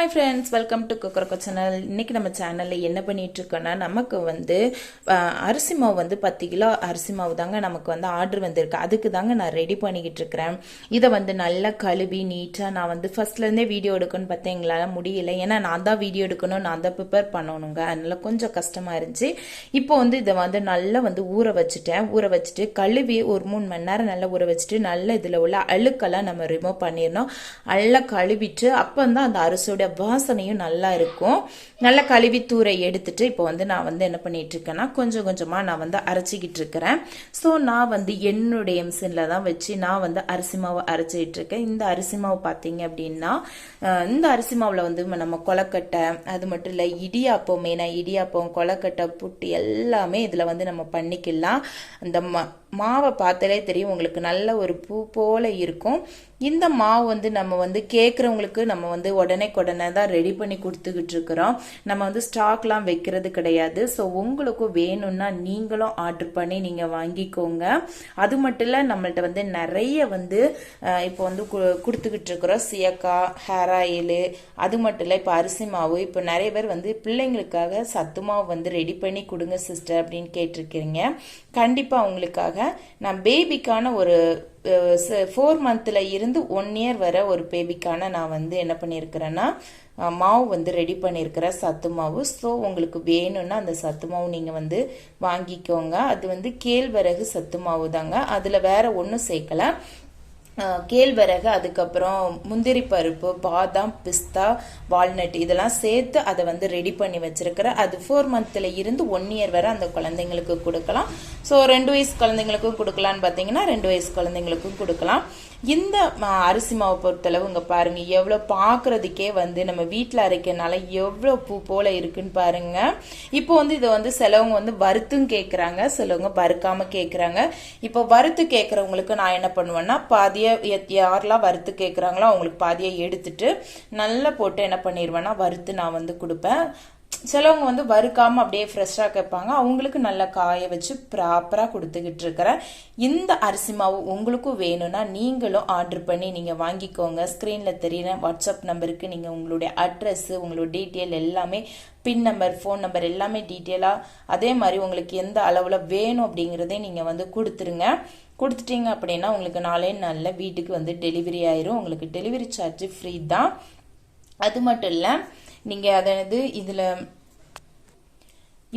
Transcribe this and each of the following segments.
Hi friends welcome to குக்கரக்கோ channel இன்னைக்கு நம்ம சேனலில் என்ன பண்ணிகிட்ருக்கோன்னா நமக்கு வந்து அரிசி மாவு வந்து பத்து கிலோ அரிசி மாவு தாங்க நமக்கு வந்து ஆர்டர் வந்திருக்கு. அதுக்கு தாங்க நான் ரெடி பண்ணிக்கிட்டு இருக்கிறேன் இதை வந்து நல்லா கழுவி நீட்டாக நான் வந்து ஃபஸ்ட்லேருந்தே வீடியோ எடுக்கணும்னு பார்த்தேன் எங்களால் முடியல. ஏன்னா நான் தான் வீடியோ எடுக்கணும் நான் தான் ப்ரிப்பேர் பண்ணணுங்க. அதனால் கொஞ்சம் கஷ்டமாக இருந்துச்சு. இப்போ வந்து இதை வந்து நல்லா வந்து ஊற வச்சுட்டேன். ஊற வச்சுட்டு கழுவி ஒரு மூணு மணி நேரம் நல்லா ஊற வச்சுட்டு நல்லா இதில் உள்ள அழுக்கெல்லாம் நம்ம ரிமூவ் பண்ணிடணும். நல்லா கழுவிட்டு அப்போ தான் அந்த அரிசியோட வாசனையும் நல்லா இருக்கும். நல்லா கழுவித்தூரை எடுத்துட்டு இப்போ வந்து நான் வந்து என்ன பண்ணிட்டு இருக்கேன்னா கொஞ்சம் கொஞ்சமாக நான் வந்து அரைச்சிக்கிட்டு இருக்கிறேன் ஸோ நான் வந்து என்னுடைய மிஷினில் தான் வச்சு நான் வந்து அரிசி மாவு அரைச்சிக்கிட்டு இருக்கேன் இந்த அரிசி மாவு பார்த்தீங்க அப்படின்னா இந்த அரிசி மாவில் வந்து நம்ம கொலக்கட்டை அது மட்டும் இல்லை இடியாப்பம் மெயினாக இடியாப்பம் கொலக்கட்டை புட்டு எல்லாமே இதில் வந்து நம்ம பண்ணிக்கலாம். அந்த ம மாவை பார்த்தாலே தெரியும் உங்களுக்கு நல்ல ஒரு பூ போல இருக்கும். இந்த மாவு வந்து நம்ம வந்து கேட்குறவங்களுக்கு நம்ம வந்து உடனே உடனே தான் ரெடி பண்ணி கொடுத்துக்கிட்டு இருக்கிறோம். நம்ம வந்து ஸ்டாக்லாம் வைக்கிறது கிடையாது. ஸோ உங்களுக்கும் வேணும்னா நீங்களும் ஆர்டர் பண்ணி நீங்கள் வாங்கிக்கோங்க. அது மட்டும் இல்லை நம்மள்ட்ட வந்து நிறைய வந்து இப்போ வந்து கு- கொடுத்துக்கிட்டு இருக்கிறோம். சியக்காய் ஹேர் ஆயிலு அது மட்டும் இல்லை இப்போ அரிசி மாவு. இப்போ நிறைய பேர் வந்து பிள்ளைங்களுக்காக சத்து மாவு வந்து ரெடி பண்ணி கொடுங்க சிஸ்டர் அப்படின்னு கேட்டிருக்கிறீங்க. கண்டிப்பாக நான் பேபிக்கான ஒரு ஃபோர் மந்த்தில் இருந்து ஒன் இயர் வர ஒரு பேபிக்கான நான் வந்து என்ன பண்ணியிருக்கிறேன்னா மாவு வந்து ரெடி பண்ணியிருக்கிறேன் சத்து மாவு. ஸோ உங்களுக்கு வேணும்னா அந்த சத்து மாவு நீங்கள் வந்து வாங்கிக்கோங்க. அது வந்து கேழ்வரகு சத்து மாவு தாங்க அதில் வேறு ஒன்றும் சேர்க்கல. கேழ்வரகு அதுக்கப்புறம் முந்திரி பருப்பு பாதாம் பிஸ்தா வால்நட் இதெல்லாம் சேர்த்து அதை வந்து ரெடி பண்ணி வச்சிருக்கிறேன் அது ஃபோர் மந்த்தில் இருந்து ஒன் இயர் வரை அந்த குழந்தைங்களுக்கு கொடுக்கலாம். ஸோ ரெண்டு வயசு குழந்தைங்களுக்கும் கொடுக்கலான்னு பார்த்தீங்கன்னா ரெண்டு வயசு குழந்தைங்களுக்கும் கொடுக்கலாம். இந்த அரிசி மாவு பொறுத்தளவு இங்கே பாருங்கள் எவ்வளோ பார்க்குறதுக்கே வந்து நம்ம வீட்டில் அரைக்கிறனால எவ்வளோ பூ போல் இருக்குன்னு பாருங்க. இப்போ வந்து இதை வந்து சிலவங்க வந்து வறுத்தும் கேட்குறாங்க சிலவங்க வறுக்காமல் கேட்குறாங்க இப்போ வறுத்து கேட்குறவங்களுக்கு நான் என்ன பண்ணுவேன்னா பாதியாக எ- யாரெல்லாம் வறுத்து கேட்குறாங்களோ அவங்களுக்கு பாதியை எடுத்துட்டு நல்லா போட்டு என்ன பண்ணிடுவேன்னா வறுத்து நான் வந்து கொடுப்பேன். சிலவங்க வந்து வறுக்காமல் அப்படியே ஃப்ரெஷ்ஷாக கேட்பாங்க. அவங்களுக்கு நல்லா காய வச்சு ப்ராப்பராக கொடுத்துக்கிட்டு இருக்கிறேன். இந்த அரிசி மாவு உங்களுக்கும் வேணும்னா நீங்களும் ஆர்டர் பண்ணி நீங்கள் வாங்கிக்கோங்க. ஸ்க்ரீனில் தெரியுற வாட்ஸ்அப் நம்பருக்கு நீங்கள் உங்களுடைய அட்ரஸ் உங்களோட டீட்டெயில் எல்லாமே பின் நம்பர் ஃபோன் நம்பர் எல்லாமே டீட்டெயிலாக அதே மாதிரி உங்களுக்கு எந்த அளவில் வேணும் அப்படிங்கிறதையும் நீங்கள் வந்து கொடுத்துருங்க. கொடுத்துட்டீங்க அப்படின்னா உங்களுக்கு நாளே நாளில் வீட்டுக்கு வந்து டெலிவரி ஆயிரும். உங்களுக்கு டெலிவரி சார்ஜ் ஃப்ரீ தான். அது மட்டும் இல்லை நீங்கள் அதாவது இதில்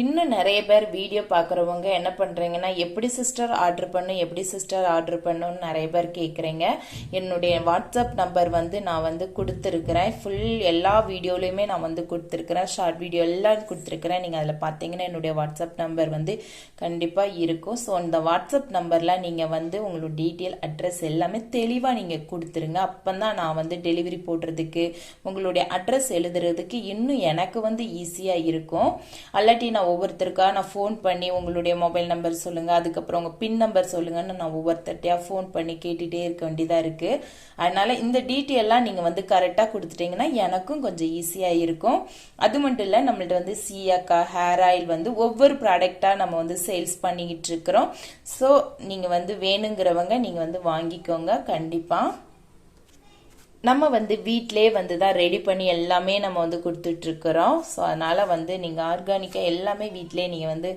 இன்னும் நிறைய பேர் வீடியோ பார்க்குறவங்க என்ன பண்ணுறீங்கன்னா எப்படி சிஸ்டர் ஆர்டர் பண்ணும் எப்படி சிஸ்டர் ஆர்டர் பண்ணுன்னு நிறைய பேர் கேட்குறீங்க என்னுடைய வாட்ஸ்அப் நம்பர் வந்து நான் வந்து கொடுத்துருக்குறேன். ஃபுல் எல்லா வீடியோலையுமே நான் வந்து கொடுத்துருக்குறேன். ஷார்ட் வீடியோ எல்லாம் கொடுத்துருக்குறேன். நீங்கள் அதில் பார்த்தீங்கன்னா என்னுடைய வாட்ஸ்அப் நம்பர் வந்து கண்டிப்பாக இருக்கும். ஸோ அந்த வாட்ஸ்அப் நம்பரில் நீங்கள் வந்து உங்களோட டீட்டெயில் அட்ரஸ் எல்லாமே தெளிவாக நீங்கள் கொடுத்துருங்க. அப்போ தான் நான் வந்து டெலிவரி போடுறதுக்கு உங்களுடைய அட்ரஸ் எழுதுறதுக்கு இன்னும் எனக்கு வந்து ஈஸியாக இருக்கும். அல்லாட்டி நான் ஒவ்வொருத்தருக்காக நான் ஃபோன் பண்ணி உங்களுடைய மொபைல் நம்பர் சொல்லுங்கள் அதுக்கப்புறம் உங்கள் பின் நம்பர் சொல்லுங்கன்னு நான் ஒவ்வொருத்தர்ட்டையாக ஃபோன் பண்ணி கேட்டுகிட்டே இருக்க வேண்டியதாக இருக்குது அதனால் இந்த டீட்டெயிலாம் நீங்கள் வந்து கரெக்டாக கொடுத்துட்டீங்கன்னா எனக்கும் கொஞ்சம் ஈஸியாக இருக்கும். அது மட்டும் இல்லை நம்மள்ட்ட வந்து சியாக்கா ஹேர் ஆயில் வந்து ஒவ்வொரு ப்ராடக்டாக நம்ம வந்து சேல்ஸ் பண்ணிக்கிட்டு இருக்கிறோம். ஸோ நீங்கள் வந்து வேணுங்கிறவங்க நீங்கள் வந்து வாங்கிக்கோங்க. கண்டிப்பாக நம்ம வந்து வீட்டிலே வந்து தான் ரெடி பண்ணி எல்லாமே நம்ம வந்து கொடுத்துட்ருக்குறோம். ஸோ அதனால் வந்து நீங்கள் ஆர்கானிக்காக எல்லாமே வீட்டிலே நீங்கள் வந்து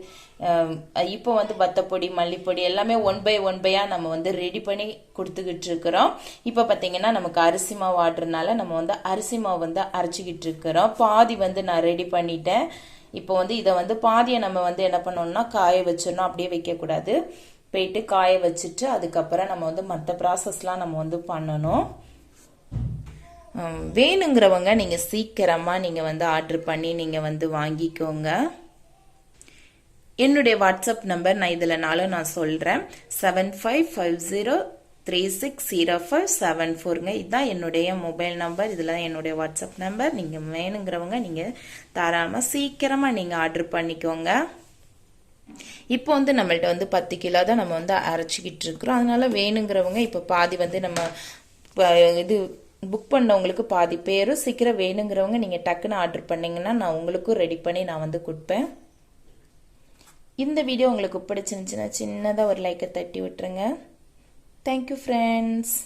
இப்போ வந்து பத்தப்பொடி மல்லிப்பொடி எல்லாமே ஒன் பை ஒன் பையாக நம்ம வந்து ரெடி பண்ணி கொடுத்துக்கிட்டு இருக்கிறோம் இப்போ பார்த்தீங்கன்னா நமக்கு அரிசி மாவு ஆடுறதுனால நம்ம வந்து அரிசி மாவு வந்து அரைச்சிக்கிட்டு இருக்கிறோம் பாதி வந்து நான் ரெடி பண்ணிட்டேன். இப்போ வந்து இதை வந்து பாதியை நம்ம வந்து என்ன பண்ணோம்னா காய வச்சிடணும். அப்படியே வைக்கக்கூடாது. போயிட்டு காய வச்சுட்டு அதுக்கப்புறம் நம்ம வந்து மற்ற ப்ராசஸ்லாம் நம்ம வந்து பண்ணணும். வேணுங்கிறவங்க நீங்கள் சீக்கிரமாக நீங்கள் வந்து ஆர்டர் பண்ணி நீங்கள் வந்து வாங்கிக்கோங்க. என்னுடைய வாட்ஸ்அப் நம்பர் நான் இதில் நாளும் நான் சொல்கிறேன் seven five five zero three six zero five seven ஃபோருங்க. இதுதான் என்னுடைய மொபைல் நம்பர். இதில் என்னுடைய வாட்ஸ்அப் நம்பர். நீங்கள் வேணுங்கிறவங்க நீங்கள் தாராளமாக சீக்கிரமாக நீங்கள் ஆர்டர் பண்ணிக்கோங்க. இப்போ வந்து நம்மள்ட்ட வந்து பத்து கிலோ தான் நம்ம வந்து அரைச்சிக்கிட்டு இருக்கிறோம். அதனால வேணுங்கிறவங்க இப்போ பாதி வந்து நம்ம இது புக் பண்ணவங்களுக்கு பாதி பேரும் சீக்கிரம் வேணுங்கிறவங்க நீங்கள் டக்குன்னு ஆர்டர் பண்ணிங்கன்னா நான் உங்களுக்கும் ரெடி பண்ணி நான் வந்து கொடுப்பேன். இந்த வீடியோ உங்களுக்கு பிடிச்சிருந்துச்சுன்னா சின்னதாக ஒரு லைக்கை தட்டி விட்டுருங்க. Thank you friends